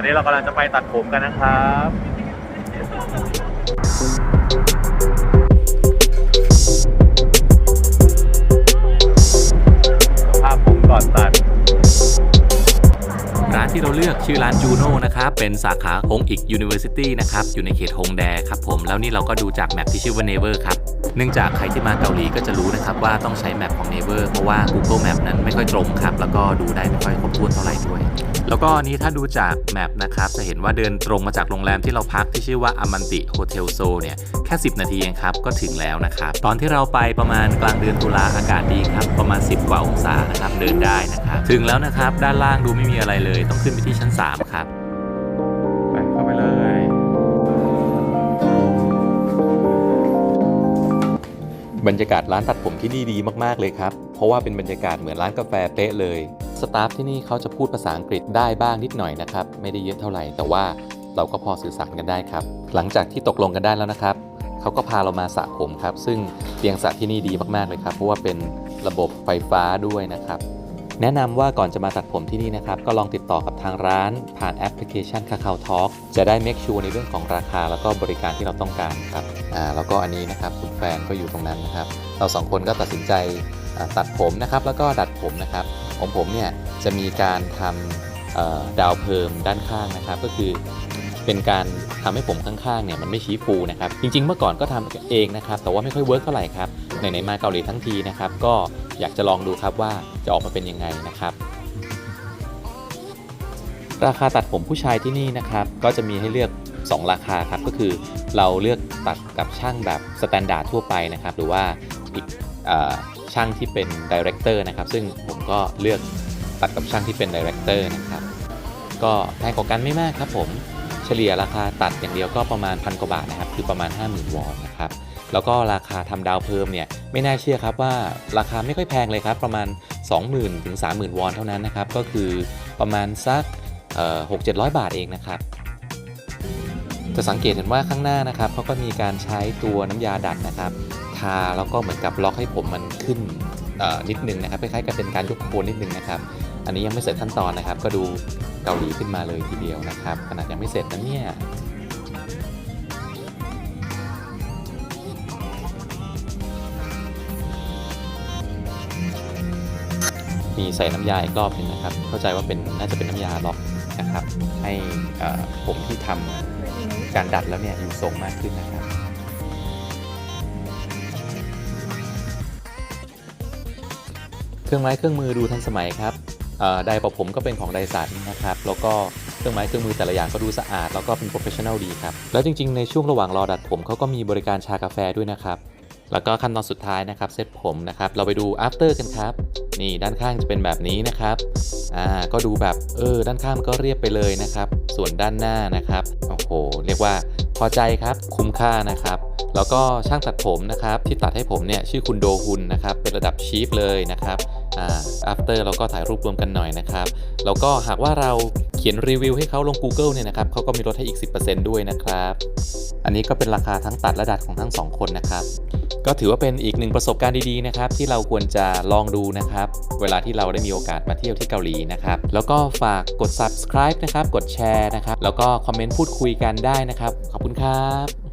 อนนี้เรากำลังจะไปตัดผมกันนะครับภาพผมก่อนตัด ร้านที่เราเลือกชื่อร้านจูโน่นะครับ เป็นสาขาฮงอีก University นะครับ อยู่ในเขตฮงแดครับผม แล้วนี่เราก็ดูจากแมปที่ชื่อว่า Naver ครับ เนื่องจากใครที่มาเกาหลีก็จะรู้นะครับว่าต้องใช้แมปของ Naver เพราะว่า Google Map นั้นไม่ค่อยตรงครับ แล้วก็ดูได้ไม่ค่อยครบถ้วนเท่าไหร่ด้วย แล้วก็อันนี้ถ้าดูจากแมปนะครับจะเห็นว่าเดินตรงมาจากโรงแรมที่เราพักที่ชื่อว่าอมันติโฮเทลโซเนี่ยแค่ 10 นาทีเองครับก็ถึงแล้วนะครับตอนที่เราไปประมาณกลางเดือนตุลาอากาศดีครับประมาณ 10 กว่าองศานะครับเดินได้นะครับถึงแล้วนะครับด้านล่างดูไม่มีอะไรเลย ต้องขึ้นไปที่ชั้น 3 ครับ บรรยากาศร้านตัดผมที่นี่ดีมากๆเลยครับ เพราะว่าเป็นบรรยากาศเหมือนร้านกาแฟเป๊ะเลย สตาฟที่นี่เขาจะพูดภาษาอังกฤษได้บ้างนิดหน่อยนะครับ ไม่ได้เยอะเท่าไหร่ แต่ว่าเราก็พอสื่อสารกันได้ครับ หลังจากที่ตกลงกันได้แล้วนะครับ เขาก็พาเรามาสระผมครับ ซึ่งเตียงสระที่นี่ดีมากๆเลยครับ เพราะว่าเป็นระบบไฟฟ้าด้วยนะครับ แนะนำว่าก่อนจะมาตัดผมที่นี่นะครับ ก็ลองติดต่อกับทางร้านผ่านแอปพลิเคชัน Kakao Talk จะได้ make sure ในเรื่องของราคา แล้วก็บริการที่เราต้องการครับอ่าแล้วก็อันนี้นะครับคุณแฟนก็อยู่ตรงนั้นนะครับ เราสองคนก็ตัดสินใจตัดผมนะครับแล้วก็ดัดผมนะครับของผมเนี่ยจะมีการทำดาวเพิ่มด้านข้างนะครับ ก็คือเป็นการทำให้ผมข้างๆเนี่ยมันไม่ชี้ฟูนะครับ จริงๆ เมื่อก่อนก็ทำเองนะครับ แต่ว่าไม่ค่อยเวิร์กเท่าไหร่ครับไหนๆมาเกาหลีทั้งทีนะครับ ก็ อยากจะลองดูครับว่าจะออกมาเป็นยังไงนะครับ ราคาตัดผมผู้ชายที่นี่นะครับ ก็จะมีให้เลือก 2 ราคาครับก็คือเราเลือกตัดกับช่างแบบสแตนดาร์ดทั่วไปนะครับ หรือว่าอีกอช่างที่เป็นดีเรคเตอร์นะครับ ซึ่งผมก็เลือกตัดกับช่างที่เป็นดีเรคเตอร์นะครับ ก็แพงกว่ากันไม่มากครับผม ฉลี่ยราคาตัดอย่างเดียวก็ประมาณพันกว่าบาทนะครับคือประมาณ 50,000 วอนนะครับแล้วก็ราคาทำดาวเพิ่มเนี่ยไม่น่าเชื่อครับว่าราคาไม่ค่อยแพงเลยครับประมาณ 20,000ถึง30,000 วอนเท่านั้นนะครับก็คือประมาณสักหกเจ็ดร้อยบาทเองนะครับ จะสังเกตเห็นว่าข้างหน้านะครับเขาก็มีการใช้ตัวน้ำยาดัดนะครับ ทาแล้วก็เหมือนกับล็อกให้ผมมันขึ้น นิดนึงนะครับคล้ายๆกับเป็นการยกโคนนิดนึงนะครับ อันนี้ยังไม่เสร็จขั้นตอนนะครับ ก็ดูเกาหลีขึ้นมาเลยทีเดียวนะครับขนาดยังไม่เสร็จนะเนี่ยมีใส่น้ำยาอีกรอบหนึงนะครับ เข้าใจว่าเป็นน่าจะเป็นน้ำยาล็อกนะครับ ให้ผมที่ทำการดัดแล้วเนี่ยอยู่ทรงมากขึ้นนะครับ เครื่องไม้เครื่องมือดูทันสมัยครับไดร์ป่าผมก็เป็นของไดสันนะครับ แล้วก็เครื่องไม้เครื่องมือแต่ละอย่างก็ดูสะอาด แล้วก็เป็นโปรเฟชชั่นอลดีครับ แล้วจริงๆ ในช่วงระหว่างรอดัดผมเขาก็มีบริการชากาแฟด้วยนะครับ แล้วก็ขั้นตอนสุดท้ายนะครับเซตผมนะครับ เราไปดู after กันครับ นี่ด้านข้างจะเป็นแบบนี้นะครับ อ่า ก็ดูแบบเออด้านข้างก็เรียบไปเลยนะครับ ส่วนด้านหน้านะครับ โอ้โห เรียกว่า พอใจครับคุ้มค่านะครับ แล้วก็ช่างตัดผมนะครับ ที่ตัดให้ผมเนี่ยชื่อคุณโดฮุนนะครับ เป็นระดับชีฟเลยนะครับอ่า after เราก็ถ่ายรูปรวมกันหน่อยนะครับ แล้วก็หากว่าเราเขียนรีวิวให้เขาลง Google เนี่ยนะครับเขาก็มีลดให้อีก 10%ด้วยนะครับ อันนี้ก็เป็นราคาทั้งตัดและดัดของทั้งสองคนนะครับ ก็ถือว่าเป็นอีกหนึ่งประสบการณ์ดีๆนะครับที่เราควรจะลองดูนะครับ เวลาที่เราได้มีโอกาสมาเที่ยวที่เกาหลีนะครับ แล้วก็ฝากกด subscribe นะครับ กดแชร์นะครับ แล้วก็คอมเมนต์พูดคุยกันได้นะครับ ขอบคุณครับ